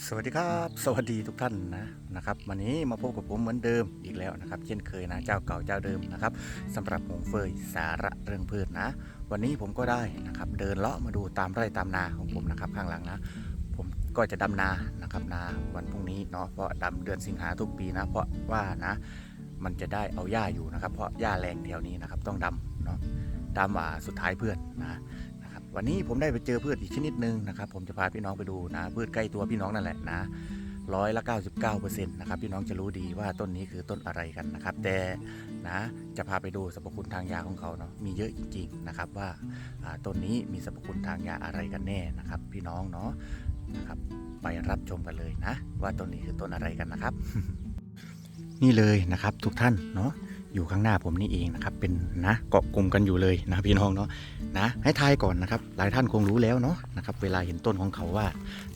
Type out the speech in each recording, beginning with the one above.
สวัสดีครับ สวัสดีทุกท่านนะนะครับวันนี้มาพบกับผมเหมือนเดิมอีกแล้วนะครับ เช่นเคยนะเจ้าเก่าเจ้าเดิมนะครับสำหรับหงเฟยสาระเรื่องพืชนะ วันนี้ผมก็ได้นะครับ เดินเลาะมาดูตามไร่ตามนาของผมนะครับ ข้างหลังนะ ผมก็จะดำนานะครับนาวันพรุ่งนี้เนาะเพราะดำเดือนสิงหาทุกปีนะ เพราะว่านะมันจะได้เอาหญ้าอยู่นะครับ เพราะหญ้าแรงแถวนี้นะครับต้องดำเนาะดำอ่าสุดท้ายเพื่อนนะนะครับ วันนี้ผมได้ไปเจอพืชอีกชนิดหนึ่งนะครับ ผมจะพาพี่น้องไปดูนะพืชใกล้ตัวพี่น้องนั่นแหละนะร้อยละ 99%นะครับพี่น้องจะรู้ดีว่าต้นนี้คือต้นอะไรกันนะครับ แต่นะจะพาไปดูสรรพคุณทางยาของเขาเนาะมีเยอะจริงๆนะครับว่าอ่าต้นนี้มีสรรพคุณทางยาอะไรกันแน่นะครับ พี่น้องเนาะนะครับไปรับชมกันเลยนะ ว่าต้นนี้คือต้นอะไรกันนะครับ นี่เลยนะครับทุกท่านเนาะ อยู่ข้างหน้าผมนี่เองนะครับเป็นนะเกาะกลุ่มกันอยู่เลยนะพี่น้องเนาะนะให้ทายก่อนนะครับ หลายท่านคงรู้แล้วเนาะนะครับเวลาเห็นต้นของเขาว่า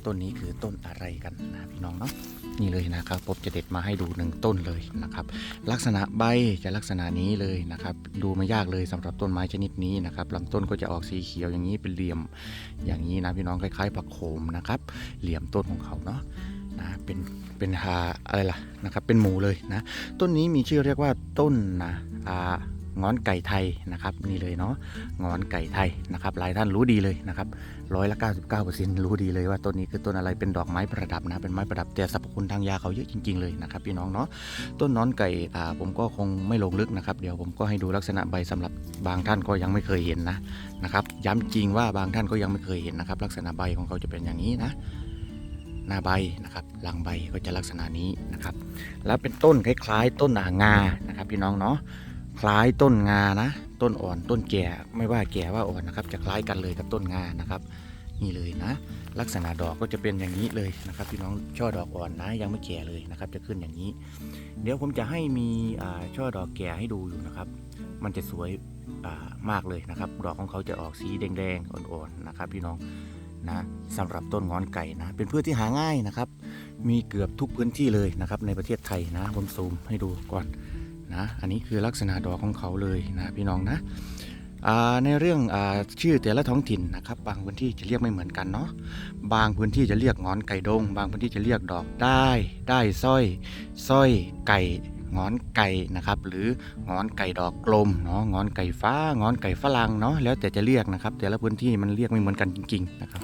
ต้นนี้คือต้นอะไรกันนะพี่น้องเนาะนี่เลยนะครับผมจะเด็ดมาให้ดูหนึ่งต้นเลยนะครับลักษณะใบจะลักษณะนี้เลยนะครับดูไม่ยากเลยสำหรับต้นไม้ชนิดนี้นะครับลำต้นก็จะออกสีเขียวอย่างนี้เป็นเหลี่ยมอย่างนี้นะพี่น้องคล้ายๆผักโขมนะครับเหลี่ยมต้นของเขาเนาะ นะเป็นเป็นหาอะไรล่ะนะครับเป็นหมูเลยนะต้นนี้มีชื่อเรียกว่าต้นนะอ่างอนไก่ไทยนะครับนี่เลยเนาะงอนไก่ไทยนะครับหลายท่านรู้ดีเลยนะครับร้อยละ99%รู้ดีเลยว่าต้นนี้คือต้นอะไรเป็นดอกไม้ประดับนะเป็นไม้ประดับแต่สรรพคุณทางยาเขาเยอะจริง ๆเลยนะครับพี่น้องเนาะต้นนอนไก่อ่าผมก็คงไม่ลงลึกนะครับเดี๋ยวผมก็ให้ดูลักษณะใบสำหรับบางท่านก็ยังไม่เคยเห็นนะนะครับย้ำจริงว่าบางท่านก็ยังไม่เคยเห็นนะครับลักษณะใบของเขาจะเป็นอย่างนี้นะ หน้าใบนะครับหลังใบก็จะลักษณะนี้นะครับ แล้วเป็นต้นคล้าย ๆ ต้นงานะครับพี่น้องเนาะคล้ายต้นงานะต้นอ่อนต้นแก่ไม่ว่าแก่ว่าอ่อนนะครับ จะคล้ายกันเลยกับต้นงานะครับ นี่เลยนะ ลักษณะดอกก็จะเป็นอย่างนี้เลยนะครับ พี่น้องช่อดอกอ่อนนะยังไม่แก่เลยนะครับ จะขึ้นอย่างนี้ เดี๋ยวผมจะให้มีอ่าช่อดอกแก่ให้ดูอยู่นะครับ มันจะสวยอ่ามากเลยนะครับ ดอกของเขาจะออกสีแดงๆอ่อนๆนะครับ พี่น้อง นะสำหรับต้นงอนไก่นะ เป็นพืชที่หาง่ายนะครับ มีเกือบทุกพื้นที่เลยนะครับ ในประเทศไทยนะผมซูมให้ดูก่อนนะ อันนี้คือลักษณะดอกของเขาเลยนะพี่น้องนะในเรื่องอชื่อแต่ละท้องถิ่นนะครับบางพื้นที่จะเรียกไม่เหมือนกันเนาะบางพื้นที่จะเรียกงอนไก่ดง บางพื้นที่จะเรียกดอกได้ ได้สร้อยสร้อยไก่ งอนไก่นะครับหรืองอนไก่ดอกกลมเนาะงอนไก่ฟ้างอนไก่ฝรั่งเนาะแล้วแต่จะเรียกนะครับ แต่ละพื้นที่มันเรียกไม่เหมือนกันจริงๆนะครับ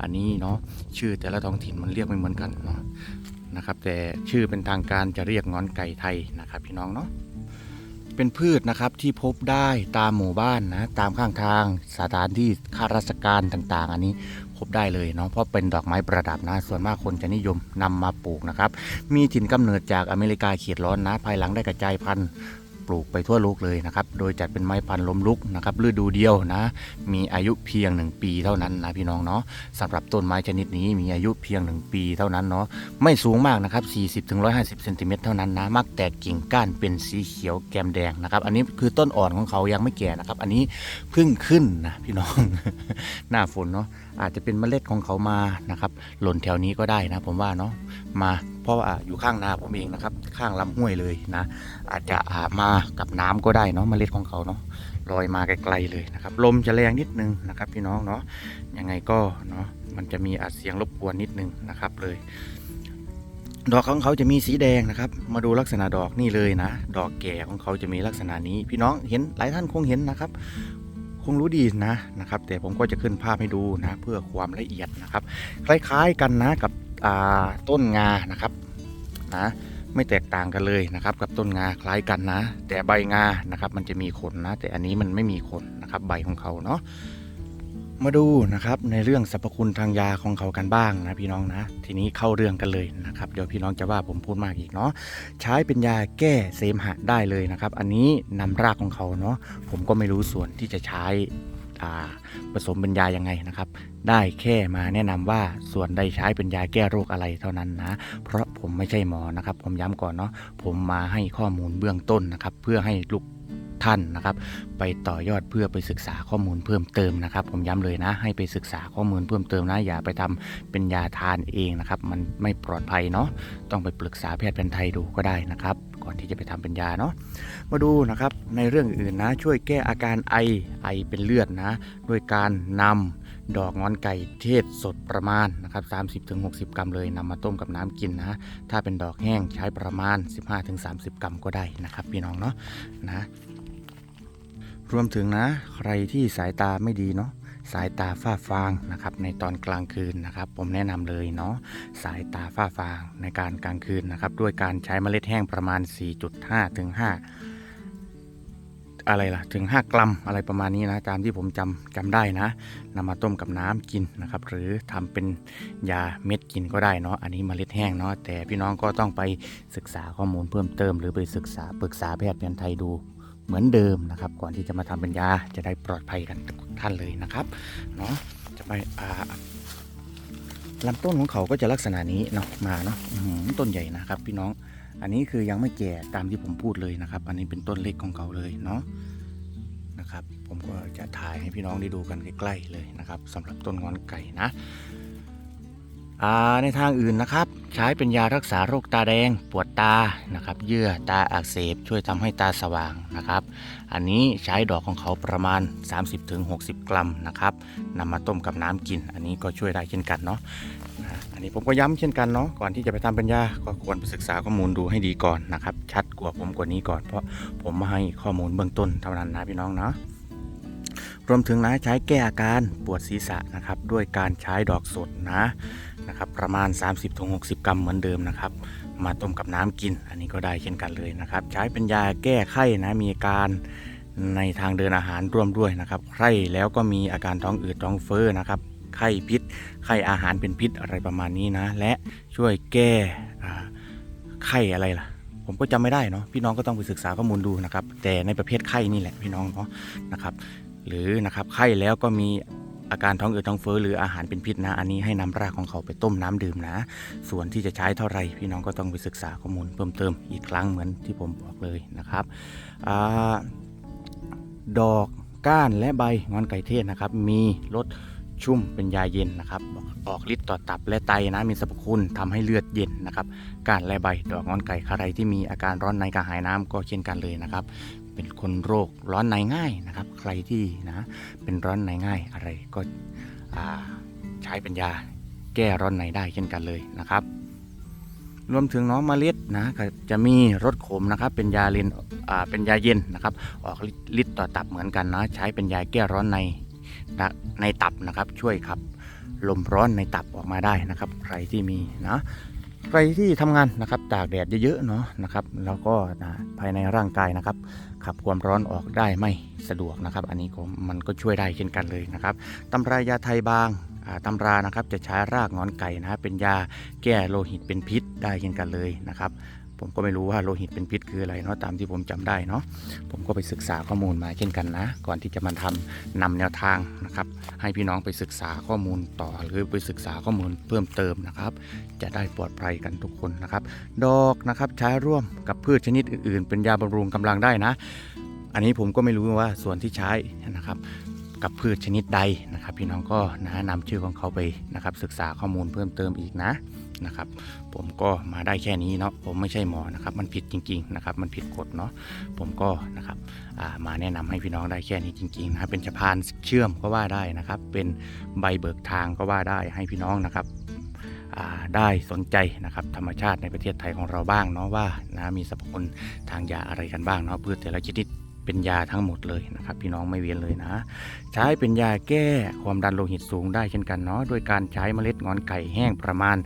อันนี้เนาะชื่อแต่ละท้องถิ่นมันเรียกไม่เหมือนกันเนาะนะครับแต่ชื่อเป็นทางการจะเรียกงอนไก่ไทยนะครับพี่น้องเนาะเป็นพืชนะครับที่พบได้ตามหมู่บ้านนะตามข้างทางสถานที่ข้าราชการต่างๆ อันนี้ พบได้เลยเนาะเพราะเป็นดอกไม้ประดับนะ ส่วนมากคนจะนิยมนำมาปลูกนะครับ มีถิ่นกำเนิดจากอเมริกาเขตร้อนนะ ภายหลังได้กระจายพันธุ์ปลูกไปทั่วโลกเลยนะครับ โดยจัดเป็นไม้พันธุ์ล้มลุกนะครับฤดูเดียวนะ มีอายุเพียง 1 ปีเท่านั้นนะพี่น้องเนาะสำหรับต้นไม้ชนิดนี้มีอายุเพียง 1 ปีเท่านั้นเนาะ ไม่สูงมากนะครับ 40-150เซนติเมตรเท่านั้นนะ มักแตกกิ่งก้านเป็นสีเขียวแกมแดงนะครับ อันนี้คือต้นอ่อนของเขายังไม่แก่นะครับ อันนี้เพิ่งขึ้นนะพี่น้อง หน้าฝนเนาะ อาจจะเป็นเมล็ดของเขามานะครับ หล่นแถวนี้ก็ได้นะ ผมว่าเนาะมาเพราะว่าอยู่ข้างนาผมเองนะครับ ข้างลำห้วยเลยนะ อาจจะอามากับน้ำก็ได้เนาะเมล็ดของเขาเนาะลอยมาไกลๆเลยนะครับ ลมจะแรงนิดนึงนะครับ พี่น้องเนาะยังไงก็เนาะมันจะมีอัดเสียงรบกวนนิดนึงนะครับเลยดอกของเขาจะมีสีแดงนะครับ มาดูลักษณะดอกนี่เลยนะ ดอกแก่ของเขาจะมีลักษณะนี้ พี่น้องเห็นหลายท่านคงเห็นนะครับ คงรู้ดีนะนะครับ แต่ผมก็จะขึ้นภาพให้ดูนะ เพื่อความละเอียดนะครับ คล้ายๆกันนะกับต้นงานะครับนะไม่แตกต่างกันเลยนะครับ กับต้นงาคล้ายกันนะ แต่ใบงานะครับ มันจะมีขนนะ แต่อันนี้มันไม่มีขนนะครับ ใบของเขาเนาะ มาดูนะครับในเรื่องสรรพคุณทางยาของเขากันบ้างนะพี่น้องนะ ทีนี้เข้าเรื่องกันเลยนะครับเดี๋ยวพี่น้องจะว่าผมพูดมากอีกเนาะใช้เป็นยาแก้เสมหะได้เลยนะครับ อันนี้นำรากของเขาเนาะผมก็ไม่รู้ส่วนที่จะใช้ผสมเป็นยายังไงนะครับ ได้แค่มาแนะนำว่าส่วนใดใช้เป็นยาแก้โรคอะไรเท่านั้นนะ เพราะผมไม่ใช่หมอนะครับ ผมย้ำก่อนเนาะผมมาให้ข้อมูลเบื้องต้นนะครับ เพื่อให้ลูก ท่านนะครับ ไปต่อยอดเพื่อไปศึกษาข้อมูลเพิ่มเติมนะครับ ผมย้ำเลยนะ ให้ไปศึกษาข้อมูลเพิ่มเติมนะอย่าไปทำเป็นยาทานเองนะครับ มันไม่ปลอดภัยเนาะต้องไปปรึกษาแพทย์แผนไทยดูก็ได้นะครับ ก่อนที่จะไปทำเป็นยาเนาะมาดูนะครับในเรื่องอื่นนะ ช่วยแก้อาการไอไอเป็นเลือดนะด้วยการนำดอกงอนไก่เทศสดประมาณนะครับ30-60 กรัมเลยนำมาต้มกับน้ำกินนะ ถ้าเป็นดอกแห้งใช้ประมาณ 15-30 กรัมก็ได้นะครับ พี่น้องเนาะนะ รวมถึงนะ ใครที่สายตาไม่ดีเนาะสายตาฝ้าฟางนะครับในตอนกลางคืนนะครับ ผมแนะนำเลยเนาะสายตาฝ้าฟางในการกลางคืนนะครับ ด้วยการใช้เมล็ดแห้งประมาณ 4.5 ถึง 5 อะไรล่ะถึง 5 กรัมอะไรประมาณนี้นะตามที่ผมจำจำได้นะนำมาต้มกับน้ำกินนะครับ หรือทำเป็นยาเม็ดกินก็ได้เนาะอันนี้เมล็ดแห้งเนาะแต่พี่น้องก็ต้องไปศึกษาข้อมูลเพิ่มเติม หรือไปศึกษาปรึกษาแพทย์แผนไทยดู เหมือนเดิมนะครับ ก่อนที่จะมาทำเป็นยาจะได้ปลอดภัยกันทุกท่านเลยนะครับเนาะจะไปอ่าลำต้นของเขาก็จะลักษณะนี้เนาะมาเนาะต้นใหญ่นะครับ พี่น้องอันนี้คือยังไม่แก่ตามที่ผมพูดเลยนะครับ อันนี้เป็นต้นเล็กของเขาเลยเนาะนะครับ ผมก็จะถ่ายให้พี่น้องได้ดูกันใกล้ๆเลยนะครับสำหรับต้นงอนไก่นะ ในทางอื่นนะครับ ใช้เป็นยารักษาโรคตาแดง ปวดตานะครับเยื่อตาอักเสบช่วยทำให้ตาสว่างนะครับ อันนี้ใช้ดอกของเขาประมาณ 30-60 กรัมนะครับนำมาต้มกับน้ำกิน อันนี้ก็ช่วยได้เช่นกันเนาะอันนี้ผมก็ย้ำเช่นกันเนาะก่อนที่จะไปทำปัญญาก็ควรไปศึกษาข้อมูลดูให้ดีก่อนนะครับ ชัดกว่าผมกว่านี้ก่อน เพราะผมมาให้ข้อมูลเบื้องต้นเท่านั้นนะพี่น้องเนาะ รวมถึงนะใช้แก้อาการปวดศีรษะนะครับ ด้วยการใช้ดอกสดนะนะครับ ประมาณ 30-60 กรัมเหมือนเดิมนะครับ มาต้มกับน้ำกิน อันนี้ก็ได้เช่นกันเลยนะครับ ใช้เป็นยาแก้ไข้นะมีอาการในทางเดินอาหารร่วมด้วยนะครับไข้แล้วก็มีอาการท้องอืดท้องเฟ้อนะครับไข้พิษไข้อาหารเป็นพิษอะไรประมาณนี้นะ และช่วยแก้ไข้อะไรล่ะ ผมก็จำไม่ได้เนาะพี่น้องก็ต้องไปศึกษาข้อมูลดูนะครับ แต่ในประเภทไข้นี่แหละพี่น้องเนาะนะครับ หรือนะครับไข้แล้วก็มีอาการท้องอืดท้องเฟ้อหรืออาหารเป็นพิษนะ อันนี้ให้นำรากของเขาไปต้มน้ำดื่มนะ ส่วนที่จะใช้เท่าไหร่พี่น้องก็ต้องไปศึกษาข้อมูลเพิ่มเติมอีกครั้งเหมือนที่ผมบอกเลยนะครับอดอกก้านและใบงอนไก่เทศนะครับ มีรสชุ่มเป็นยาเย็นนะครับ ออกฤทธิ์ต่อตับและไตนะ มีสรรพคุณทำให้เลือดเย็นนะครับ การและใบดอกงอนไก่ใครที่มีอาการร้อนในกระหายน้ำก็เช่นกันเลยนะครับ เป็นคนโรคร้อนในง่ายนะครับ ใครที่นะเป็นร้อนในง่ายอะไรก็ใช้เป็นยาแก้ร้อนในได้เช่นกันเลยนะครับ รวมถึงน้องมเมล็ดนะจะมีรสขมนะครับ เป็นยาเลนเป็นยาเย็นนะครับ ออกฤทธิ์ต่อตับเหมือนกันนะใช้เป็นยาแก้ร้อนในในตับนะครับ ช่วยขับลมร้อนในตับออกมาได้นะครับ ใครที่มีนะ ใครที่ทำงานนะครับตากแดดเยอะๆเนาะนะครับแล้วก็นะภายในร่างกายนะครับ ขับความร้อนออกได้ไม่สะดวกนะครับ อันนี้ก็มันก็ช่วยได้เช่นกันเลยนะครับตำรายาไทยบางตำรานะครับจะใช้รากงอนไก่นะเป็นยาแก้โลหิตเป็นพิษได้เช่นกันเลยนะครับ ผมก็ไม่รู้ว่าโลหิตเป็นพิษคืออะไรเนาะตามที่ผมจำได้เนาะผมก็ไปศึกษาข้อมูลมาเช่นกันนะ ก่อนที่จะมาทำนำแนวทางนะครับ ให้พี่น้องไปศึกษาข้อมูลต่อหรือไปศึกษาข้อมูลเพิ่มเติมนะครับ จะได้ปลอดภัยกันทุกคนนะครับ ดอกนะครับใช้ร่วมกับพืชชนิดอื่นๆ เป็นยาบำรุงกำลังได้นะ อันนี้ผมก็ไม่รู้ว่าส่วนที่ใช้นะครับ กับพืชชนิดใดนะครับ พี่น้องก็นะนำชื่อของเขาไปนะครับ ศึกษาข้อมูลเพิ่มเติมอีกนะนะครับ ผมก็มาได้แค่นี้เนาะผมไม่ใช่หมอนะครับ มันผิดจริง ๆ นะครับ มันผิดกฎเนาะผมก็นะครับามาแนะนำให้พี่น้องได้แค่นี้จริงๆนะครับเป็นสะพานเชื่อมก็ว่าได้นะครับ เป็นใบเบิกทางก็ว่าได้ให้พี่น้องนะครับได้สนใจนะครับธรรมชาติในประเทศไทยของเราบ้างเนาะว่านะมีสรรพคุณทางยาอะไรกันบ้างเนาะพืชแต่ละชนิด เป็นยาทั้งหมดเลยนะครับพี่น้องไม่เวียนเลยนะ ใช้เป็นยาแก้ความดันโลหิตสูงได้เช่นกันเนาะโดยการใช้เมล็ดงอนไก่แห้งประมาณ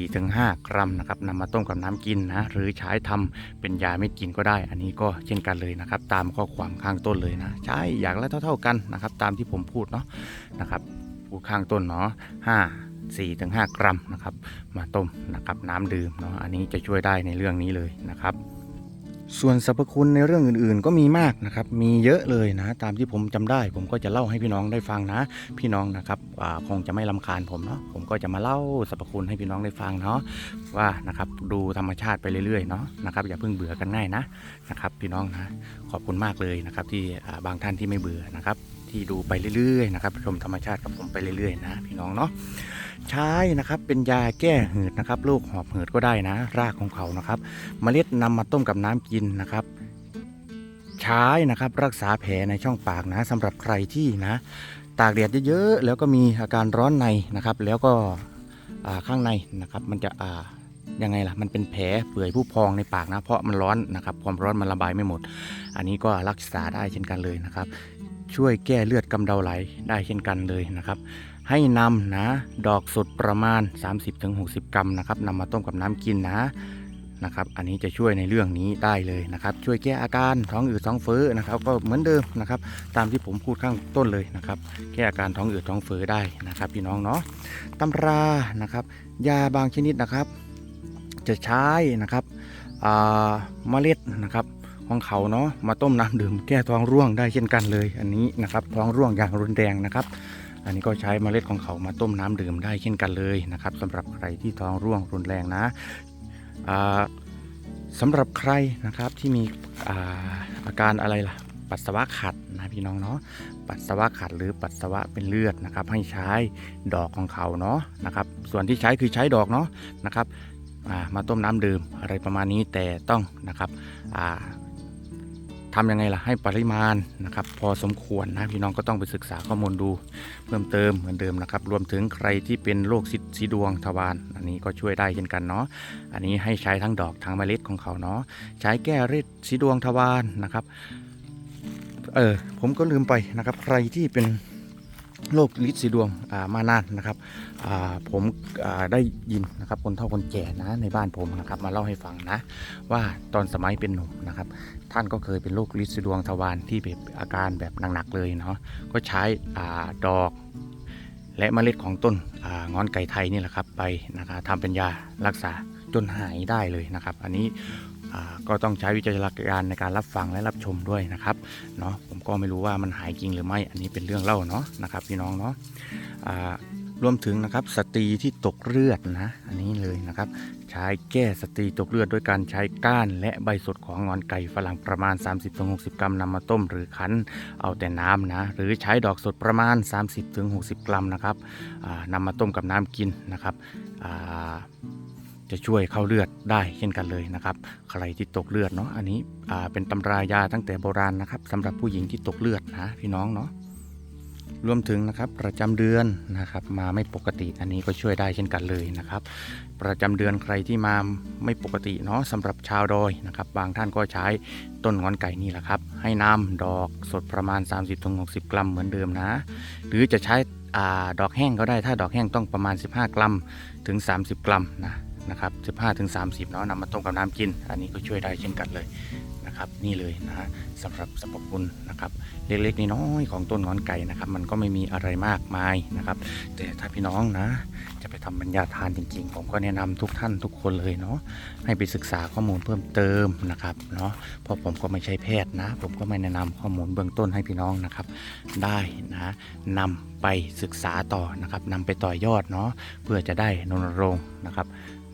4-5 กรัมนะครับนำมาต้มกับน้ำกินนะหรือใช้ทำเป็นยาเม็ดกินก็ได้ อันนี้ก็เช่นกันเลยนะครับ ตามข้อความข้างต้นเลยนะ ใช้อย่างละเท่า ๆกันนะครับ ตามที่ผมพูดเนาะนะครับพูดข้างต้นเนาะ5 4ถึง5กรัมนะครับ มาต้มนะครับน้ำดื่มเนาะอันนี้จะช่วยได้ในเรื่องนี้เลยนะครับ ส่วนสรรพคุณในเรื่องอื่นๆ ก็มีมากนะครับ มีเยอะเลยนะ ตามที่ผมจำได้ ผมก็จะเล่าให้พี่น้องได้ฟังนะ พี่น้องนะครับคงจะไม่ลำคาญผมเนาะ ผมก็จะมาเล่าสรรพคุณให้พี่น้องได้ฟังเนาะว่านะครับดูธรรมชาติไปเรื่อยๆเนาะนะครับอย่าเพิ่งเบื่อกันง่ายนะนะครับ พี่น้องนะขอบคุณมากเลยนะครับที่บางท่านที่ไม่เบื่อนะครับ ที่ดูไปเรื่อยๆนะครับชมธรรมชาติกับผมไปเรื่อยๆนะพี่น้องเนาะใช้นะครับเป็นยาแก้หืดนะครับโรคหอบหืดก็ได้นะ รากของเขานะครับเมล็ดนำมาต้มกับน้ำกินนะครับใช้นะครับรักษาแผลในช่องปากนะสำหรับใครที่นะตากแดดเยอะๆแล้วก็มีอาการร้อนในนะครับ แล้วก็ข้างในนะครับมันจะอ่ายังไงล่ะมันเป็นแผลเปื่อยผู้พองในปากนะ เพราะมันร้อนนะครับความร้อนมันระบายไม่หมด อันนี้ก็รักษาได้เช่นกันเลยนะครับ ช่วยแก้เลือดกำเดาไหลได้เช่นกันเลยนะครับ ให้นำนะดอกสดประมาณ 30-60 กรัมนะครับนำมาต้มกับน้ำกินนะนะครับ อันนี้จะช่วยในเรื่องนี้ได้เลยนะครับ ช่วยแก้อาการท้องอืดท้องเฟ้อนะครับ ก็เหมือนเดิมนะครับ ตามที่ผมพูดข้างต้นเลยนะครับ แก้อาการท้องอืดท้องเฟ้อได้นะครับ พี่น้องเนาะตำรานะครับ ยาบางชนิดนะครับ จะใช้นะครับเมล็ดนะครับ ของเขาเนาะมาต้มน้ำดื่มแก้ท้องร่วงได้เช่นกันเลยอันนี้นะครับท้องร่วงอย่างรุนแรงนะครับ อันนี้ก็ใช้เมล็ดของเขามาต้มน้ำดื่มได้เช่นกันเลยนะครับสำหรับใครที่ท้องร่วงรุนแรงนะอ่าสำหรับใครนะครับที่มีอาอาการอะไรล่ะปัสสาวะขัดนะพี่น้องเนาะปัสสาวะขัดหรือปัสสาวะเป็นเลือดนะครับ ให้ใช้ดอกของเขาเนาะนะครับ ส่วนที่ใช้คือใช้ดอกเนาะนะครับามาต้มน้ำดื่มอะไรประมาณนี้แต่ต้องนะครับอ่า ทำยังไงล่ะให้ปริมาณนะครับ พอสมควรนะพี่น้องก็ต้องไปศึกษาข้อมูลดูเพิ่มเติมเหมือนเดิมนะครับ รวมถึงใครที่เป็นโรคซิดสีดวงทวารอันนี้ก็ช่วยได้เช่นกันเนาะอันนี้ให้ใช้ทั้งดอกทั้งเมล็ดของเขาเนาะใช้แก้ฤทธิ์สีดวงทวารนะครับเออผมก็ลืมไปนะครับ ใครที่เป็น โรคลิดสีดวงอ่ามานานนะครับผมได้ยินนะครับคนเฒ่าคนแก่นะในบ้านผมนะครับมาเล่าให้ฟังนะ ว่าตอนสมัยเป็นหนุ่มนะครับ ท่านก็เคยเป็นโรคลินสีดวงทวารที่แบบอาการแบบหนักๆเลยเนาะก็ใช้อดอกและเมล็ดของต้นองอนไก่ไทยนี่แหละครับไปนะครับทำเป็นยารักษาจนหายได้เลยนะครับ อันนี้ ก็ต้องใช้วิจารณญาณในการรับฟังและรับชมด้วยนะครับเนาะผมก็ไม่รู้ว่ามันหายจริงหรือไม่อันนี้เป็นเรื่องเล่าเนาะนะครับพี่น้องเนาะรวมถึงนะครับสตรีที่ตกเลือดนะอันนี้เลยนะครับ ใช้แก้สตรีตกเลือดด้วยการใช้ก้านและใบสดของงอนไก่ฝรั่งประมาณ 30-60 กรัมนำมาต้มหรือคั้นเอาแต่น้ำนะหรือใช้ดอกสดประมาณ 30-60 กรัมนะครับอ่านำมาต้มกับน้ำกินนะครับ จะช่วยเข้าเลือดได้เช่นกันเลยนะครับ ใครที่ตกเลือดเนาะอันนี้เป็นตำรายาตั้งแต่โบราณนะครับสำหรับผู้หญิงที่ตกเลือดนะพี่น้องเนาะรวมถึงนะครับประจำเดือนนะครับมาไม่ปกติอันนี้ก็ช่วยได้เช่นกันเลยนะครับ ประจำเดือนใครที่มาไม่ปกติเนาะสำหรับชาวดอยนะครับ บางท่านก็ใช้ต้นงอนไก่นี่แหละครับ ให้น้ำดอกสดประมาณ 30-60 กรัมเหมือนเดิมนะ หรือจะใช้อดอกแห้งก็ได้ถ้าดอกแห้งต้องประมาณ 15 กรัมถึง 30 กรัมนะ นะครับ15ถึง30เนาะนำมาต้มกับน้ำกิน อันนี้ก็ช่วยได้เช่นกันเลยนะครับ นี่เลยนะฮะสำหรับสรรพคุณนะครับ เล็กๆน้อยๆของต้นงอนไก่นะครับ มันก็ไม่มีอะไรมากมายนะครับ แต่ถ้าพี่น้องนะ จะไปทำบรรยาทานจริงๆ ผมก็แนะนำทุกท่านทุกคนเลยเนาะให้ไปศึกษาข้อมูลเพิ่มเติมนะครับเนาะเพราะผมก็ไม่ใช่แพทย์นะ ผมก็ไม่แนะนำข้อมูลเบื้องต้นให้พี่น้องนะครับ ได้นะนำไปศึกษาต่อนะครับนำไปต่อยอดเนาะเพื่อจะได้นรณรงค์นะครับ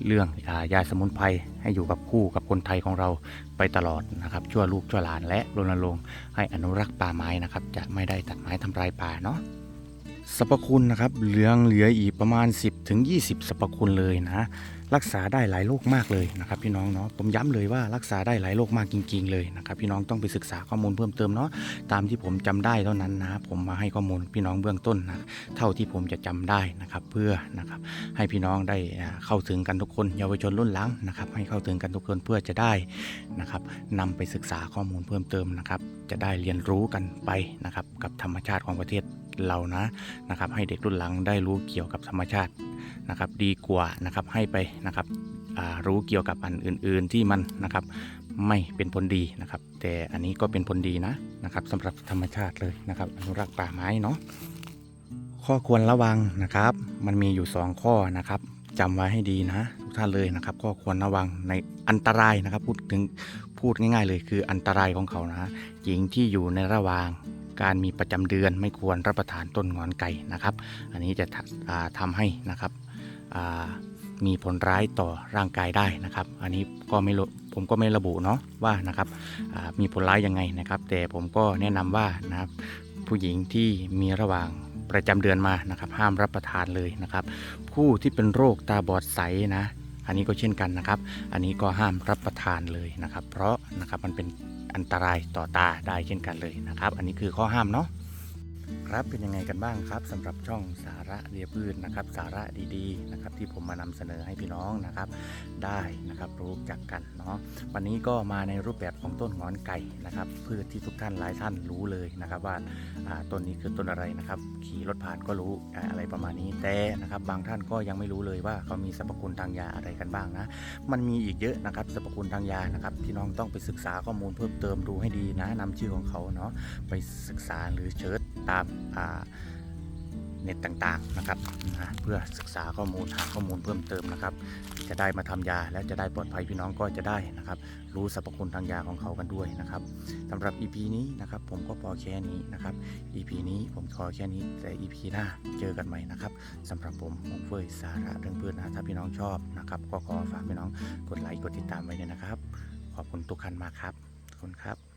เรื่องอายาสมุนไพรให้อยู่กับคู่กับคนไทยของเราไปตลอดนะครับ ชั่วลูกชั่วหลานและรณรงค์ให้อนุรักษ์ป่าไม้นะครับ จะไม่ได้ตัดไม้ทำลายป่าเนาะสรรพคุณนะครับเหลืองเหลืออีกประมาณ 10ถึง20 สรรพคุณเลยนะ รักษาได้หลายโรคมากเลยนะครับพี่น้องเนาะผมย้ำเลยว่ารักษาได้หลายโรคมากจริง ๆ เลยนะครับพี่น้องต้องไปศึกษาข้อมูลเพิ่มเติมเนาะตามที่ผมจำได้เท่านั้นนะผมมาให้ข้อมูลพี่น้องเบื้องต้นนะเท่าที่ผมจะจำได้นะครับเพื่อนะครับให้พี่น้องได้เข้าถึงกันทุกคนเยาวชนรุ่นหลังนะครับให้เข้าถึงกันทุกคนเพื่อจะได้นะครับนำไปศึกษาข้อมูลเพิ่มเติมนะครับจะได้เรียนรู้กันไปนะครับกับธรรมชาติของประเทศเรานะนะครับให้เด็กรุ่นหลังได้รู้เกี่ยวกับธรรมชาติ นะครับดีกว่านะครับให้ไปนะครับรู้เกี่ยวกับอันอื่น ๆที่มันนะครับไม่เป็นผลดีนะครับ แต่อันนี้ก็เป็นผลดีนะนะครับสำหรับธรรมชาติเลยนะครับอนุรักษ์ป่าไม้เนาะข้อควรระวังนะครับ มันมีอยู่ 2 ข้อนะครับจำไว้ให้ดีนะทุกท่านเลยนะครับ ข้อควรระวังในอันตรายนะครับพูดถึงพูดง่าย ๆ เลยคืออันตรายของเขานะหญิงที่อยู่ในระหว่าง การมีประจำเดือนไม่ควรรับประทานต้นงอนไก่นะครับ อันนี้จะทำอ่าให้นะครับมีผลร้ายต่อร่างกายได้นะครับ อันนี้ก็ไม่ผมก็ไม่ระบุเนาะว่านะครับมีผลร้ายยังไงนะครับ แต่ผมก็แนะนำว่านะครับผู้หญิงที่มีระหว่างประจำเดือนมานะครับ ห้ามรับประทานเลยนะครับ ผู้ที่เป็นโรคตาบอดใสนะ อันนี้ก็เช่นกันนะครับ อันนี้ก็ห้ามรับประทานเลยนะครับ เพราะนะครับมันเป็นอันตรายต่อตาได้เช่นกันเลยนะครับ อันนี้คือข้อห้ามเนาะ ครับเป็นยังไงกันบ้างครับสำหรับช่องสาระเรียพืชนะครับ สาระดีๆนะครับที่ผมมานำเสนอให้พี่น้องนะครับ ได้นะครับรู้จักกันเนาะวันนี้ก็มาในรูปแบบของต้นงอนไก่นะครับพืชที่ทุกท่านหลายท่านรู้เลยนะครับ ว่าาต้นนี้คือต้นอะไรนะครับ ขี่รถผ่านก็รู้อะไรประมาณนี้แต่นะครับ บางท่านก็ยังไม่รู้เลยว่าเขามีสรรพคุณทางยาอะไรกันบ้างนะ มันมีอีกเยอะนะครับสรรพคุณทางยานะครับพี่น้องต้องไปศึกษาข้อมูลเพิ่มเติมดูให้ดีนะนำชื่อของเขาเนาะไปศึกษาหรือเชิญตามเน็ตต่างๆนะครับนะเพื่อศึกษาข้อมูลหาข้อมูลเพิ่มเติมนะครับ จะได้มาทำยาและจะได้ปลอดภัยพี่น้องก็จะได้นะครับ รู้สรรพคุณทางยาของเขากันด้วยนะครับสำหรับ EP นี้นะครับ ผมก็พอแค่นี้นะครับ EP นี้ผมขอแค่นี้แต่ EP หน้าเจอกันใหม่นะครับสำหรับผมมงเฟยสาระเรื่องพืชนะถ้าพี่น้องชอบนะครับ ก็ขอฝากพี่น้องกดไลค์กดติดตามไว้ด้วยนะครับ ขอบคุณทุกท่านมากครับขอบคุณครับ